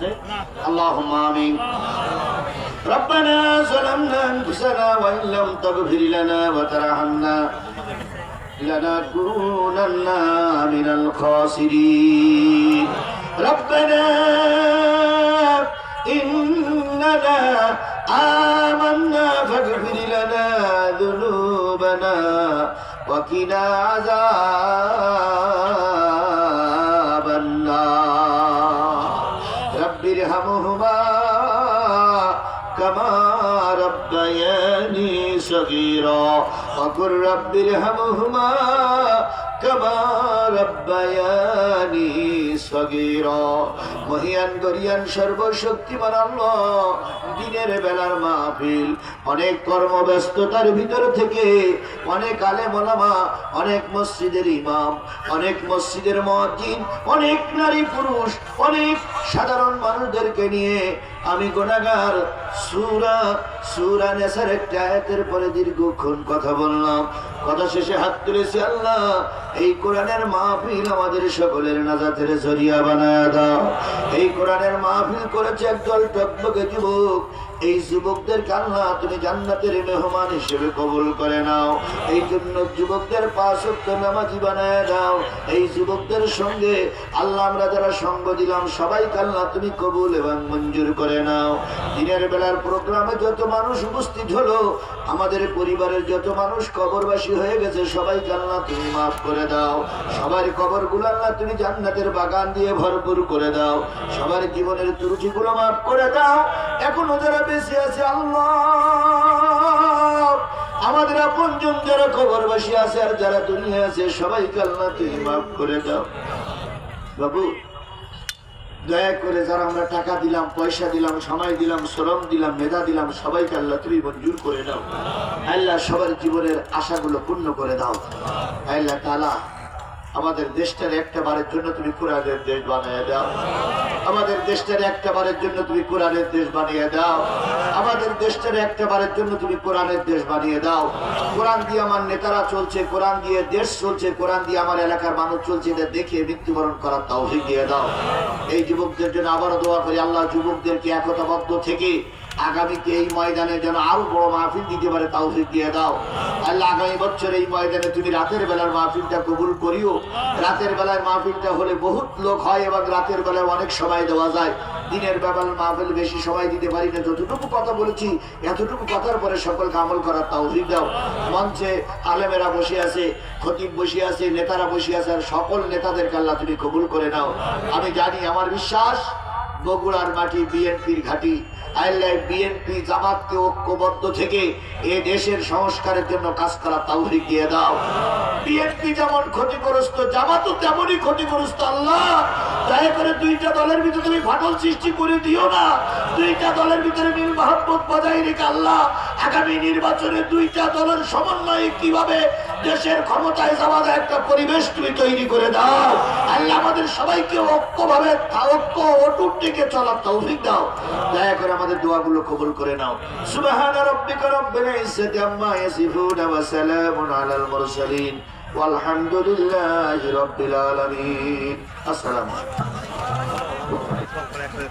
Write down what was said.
আছে আল্লাহুম্মা আমিন ربنا ظلمنا انفسنا وان لم تغفر لنا وترحمنا لنكونن من الخاسرين ربنا إننا آمنا فاغفر لنا ذنوبنا وقنا عذاب رب ارحمهما كما ربياني صغيرا وقل رب ارحمهما كما ربياني صغيرا মহিয়ান গরিয়ান সর্বশক্তিমান আল্লাহ দিনের বেলার মাহফিল অনেক কর্মব্যস্ততার ভিতর থেকে অনেক আলেম ওলামা অনেক মসজিদের ইমাম অনেক মসজিদের মসজিদ অনেক নারী পুরুষ অনেক সাধারণ মানুষদেরকে নিয়ে আমি গোনাগার সুরা সুরা নেশার একটা আয়াতের পরে দীর্ঘক্ষণ কথা বললাম। কথা শেষে হাত তুলেছি আল্লাহ, এই কোরআনের মাহফিল আমাদের সকলের নাজাতের জরিয়া বানায় দাও। এই কোরআনের মাহফিল করেছে একদল টকবকে যুবক। এই যুবকদের কান্না তুমি জান্নাতের মেহমান হিসেবে কবুল করে নাও। এই জন্য যুবকদের অক্ট নামাজি বানায় দাও। এই যুবকদের সঙ্গে আল্লাহ আমরা যারা সঙ্গ দিলাম, সবাই কাল্লা তুমি কবুল এবং মঞ্জুর করে নাও। দিনের বেলার প্রোগ্রামে যত মানুষ উপস্থিত হলো, আমাদের পরিবারের যত মানুষ কবরবাসী হয়ে গেছে সবাই কাল্লা তুমি মাফ করে দাও। সবার কবর আল্লাহ তুমি জান্নাতের বাগান দিয়ে ভরপুর করে দাও। সবার জীবনের ত্রুটিগুলো মাফ করে দাও। এখনও যারা বেশি আছে, আল্লাহ। আমাদের আপনজন যারা খবরবাসী আছে আর যারা দুনিয়া আছে সবাই কাল্লা তুমি মাফ করে দাও। বাবু দয়া করে যারা আমরা টাকা দিলাম, পয়সা দিলাম, সময় দিলাম, শ্রম দিলাম, মেধা দিলাম, সবাইকে আল্লাহ তুমি মঞ্জুর করে দাও। আল্লাহ সবার জীবনের আশাগুলো পূর্ণ করে দাও। আল্লাহ তালা আমাদের দেশটার একটা বারের জন্য তুমি কোরআনের দেশ বানিয়ে দাও। আমাদের দেশটার একটা বারের জন্য তুমি কোরআনের দেশ বানিয়ে দাও। আমাদের দেশটার একটা বারের জন্য তুমি কোরআনের দেশ বানিয়ে দাও। কোরআন দিয়ে আমার নেতারা চলছে, কোরআন দিয়ে দেশ চলছে, কোরআন দিয়ে আমার এলাকার মানুষ চলছে, এটা দেখে মৃত্যুবরণ করার তৌফিক দিয়ে দাও। এই যুবকদের জন্য আবারও দোয়া করি, আল্লাহ যুবকদেরকে একতাবদ্ধ থেকে আগামীতে এই ময়দানে যেন আরও বড় মাহফিল দিতে পারে তৌফিক দিয়ে দাও। আল্লাহ আগামী বছর এই ময়দানে তুমি রাতের বেলার মাহফিলটা কবুল করিও। রাতের বেলার মাহফিলটা হলে বহুত লোক হয় এবং রাতের বেলায় অনেক সময় দেওয়া যায়। দিনের বেলার মাহফিল বেশি সময় দিতে পারি না। যতটুকু কথা বলেছি, এতটুকু কথার পরে সকলকে আমল করার তৌফিক দাও। মঞ্চে আলেমেরা বসে আছে, খতিব বসে আছে, নেতারা বসে আছে, আর সকল নেতাদেরকে আল্লাহ তুমি কবুল করে নাও। আমি জানি আমার বিশ্বাস বগুড়ার মাটি বিএনপির ঘাটি। আল্লাহ বিএনপি জামাতকে ঐক্যবদ্ধ থেকে এ দেশের সংস্কারের জন্য কাজ করা তৌফিক দিয়ে দাও। বিএনপি যেমন ক্ষতিগ্রস্ত, জামাতও তেমনই ক্ষতিগ্রস্ত, আল্লাহ। দয়া করে দুইটা দলের ভিতরে তুমি ফাটল সৃষ্টি করে দিও না। দুইটা দলের ভিতরে মিল মহাব্বত বজায় রেখে, আল্লাহ, আগামী নির্বাচনে দুইটা দলের সমন্বয়ে কীভাবে দেশের ক্ষমতায় যাওয়া যায় একটা পরিবেশ তুমি তৈরি করে দাও আল্লাহ আমাদের সবাইকে ঐক্যভাবে ঐক্য অটুট থেকে চলার তৌফিক দাও দয়া করে আমাদের দোয়াগুলো কবুল করে নাও সুবহান রাব্বিকা রাব্বিল ইজ্জাতি আম্মা ইয়াসিফুন ওয়া সালামুন আলাল মুরসালিন والحمد لله رب العالمين السلام عليكم কবে এক করে